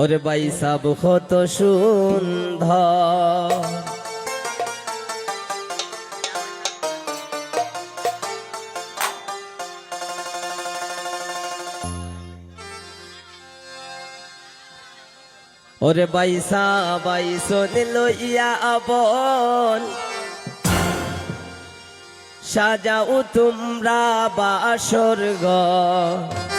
ওরে by sub কত সুন্দর। ওরে বাইসা বাইসো লইয়া আবন সাজাও তোমরা বাসর ঘর।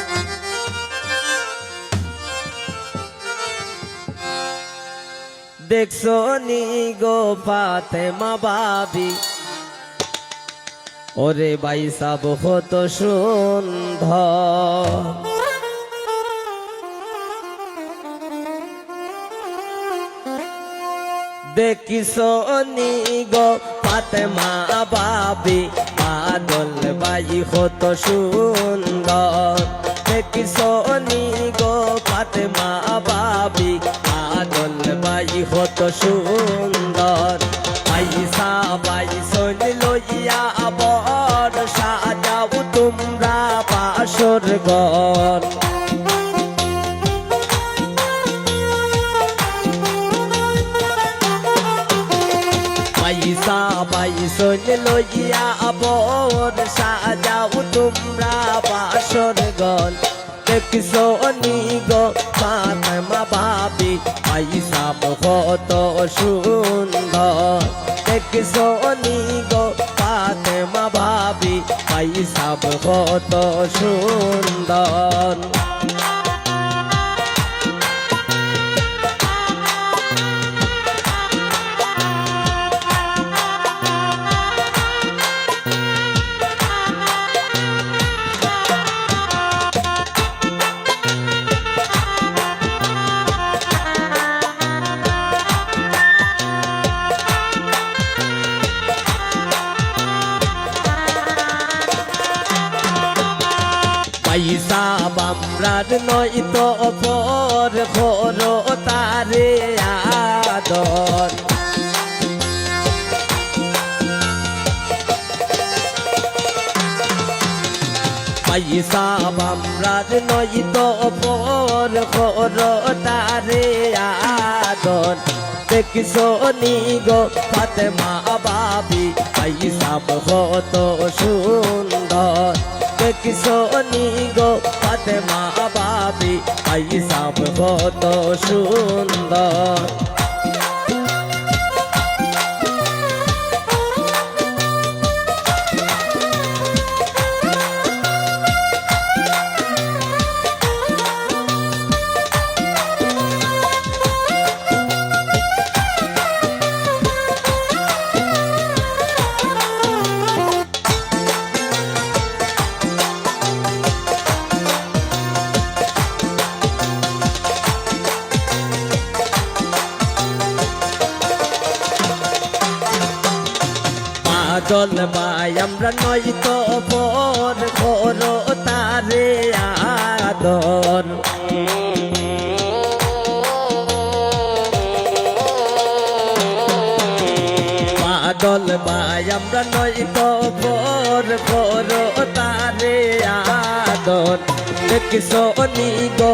দেখছ নি গো ফাতেমা বাবি? ওরে বাইসা বহুত সুন্দর। দেখিছো নি গো ফাতেমা বাবি? আদল বাই কত সুন্দর। দেখিছো নি গো ফাতেমা বাবি? আদল কত সুন্দর। পয়সা বাই সন লইয়া বর সাজাও তোমরা বাসর ঘর। পয়সা পাইসন লইয়া বর সাজাও তোমরা গল দেখছ গো গো মা বাবি পয়সা বহুত সুন্দর দেখছ গো গো মা বাবি পয়সা বহুত সুন্দর পয়সা বামরার নয় তো অপর ঘর তারে আদর। পয়সা বামরার নয় তো অপর ঘর তারে আদর। দেখছ নি গো ফাতেমা বাবি, পয়সা বহুত সুন্দর। নি গো ফাতেমা বাবি পয়সা কত সুন্দর পাগল ভাই আমরা নয় তো পর ঘর, তারে আদর। পাগল ভাই আমরা নয় তো পর ঘর, তারে আদর। দেখছ নি গো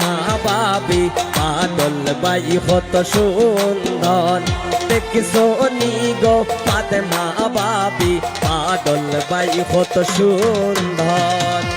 মা বাবি, পাগল বাই হত সুন্দর। দেখছ নি গো পাতে মা হত সুন্দর।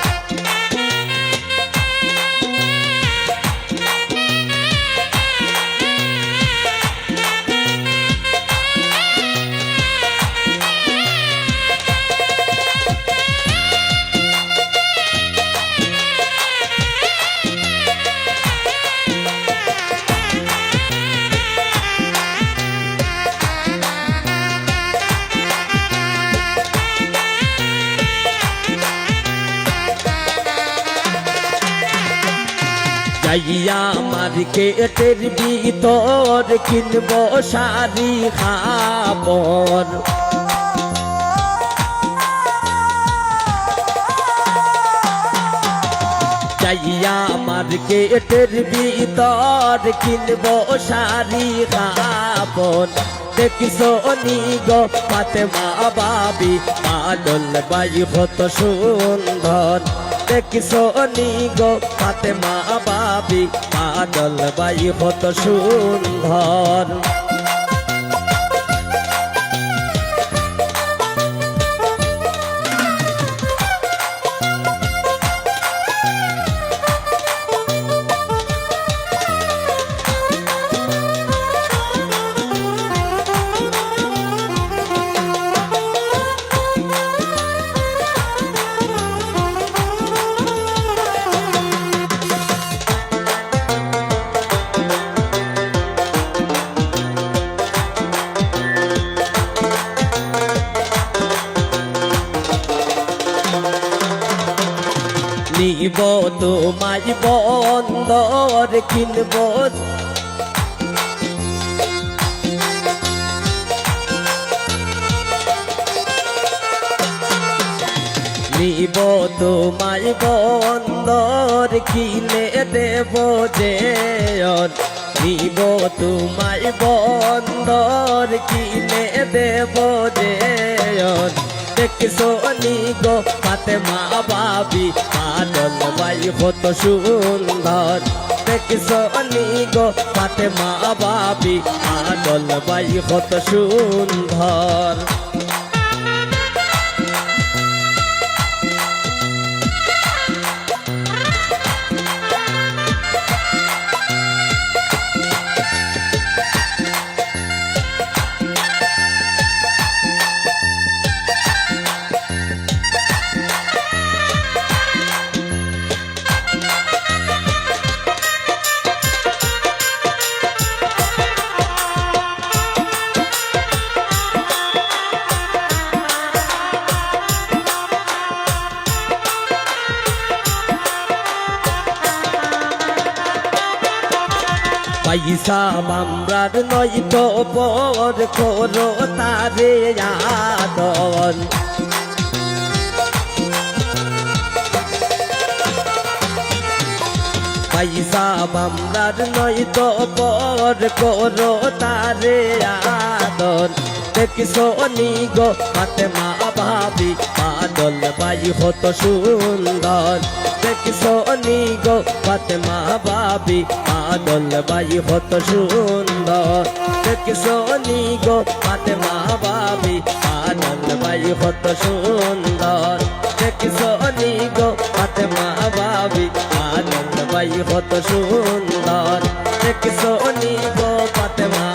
যাইয়া মার্কেটের ভিতর কিনব শাড়ি খাবর যাইয়া মার্কেটের ভিতর কিনব শাড়ি খাবর দেখিছো নি গো পাতে মা বাবি, পাগল বাই হত সুন্দর। দেখিছো সনি গো পাতে মা বাবি বাদল বাই হত সুন্দর। নিব তোমায় বন্দর কিনব। নিব, তোমায় বন্দর কিনে দেব যে নিব, তোমায় বন্দর কিনে দেব যে দেখছ সোনি গো পাতে মা বাবি পাদল বাই কত সুন্দর। দেখছ সোনি গো পাতে মা বাবি পাদল বাই কত সুন্দর। পয়সা মামরার নয় তো করো তারে আদর। পয়সা মামরার নয় তো পর করো তারে আদর। দেখিছো নি গো হাতে মা ভাবি, বাদল বাই হত সুন্দর। দেখিছো নি গো হাতে মা ভাবি বাদল বাই হত সুন্দর। দেখিছো নি গো হাতে মা ভাবি বাদল বাই হত সুন্দর। দেখিছো নি গো হাতে মা ভাবি বাদল বাই হত সুন্দর। দেখিছো নি গো পাতে মা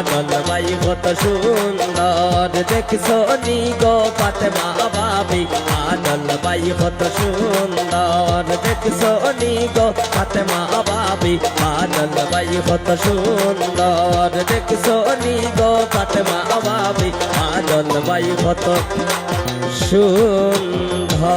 বাবি বাদল বাই হত সুন্দর। দেখিছো নি গো পাতে মা বাবি বাদল বাই হত সুন্দর। দেখিছো নি গো পাতে মা বাবি বাদল বাই হত সুন্দর। দেখিছো নি গো পাতে মা বাবি বাদল বাই হত সুন্দর।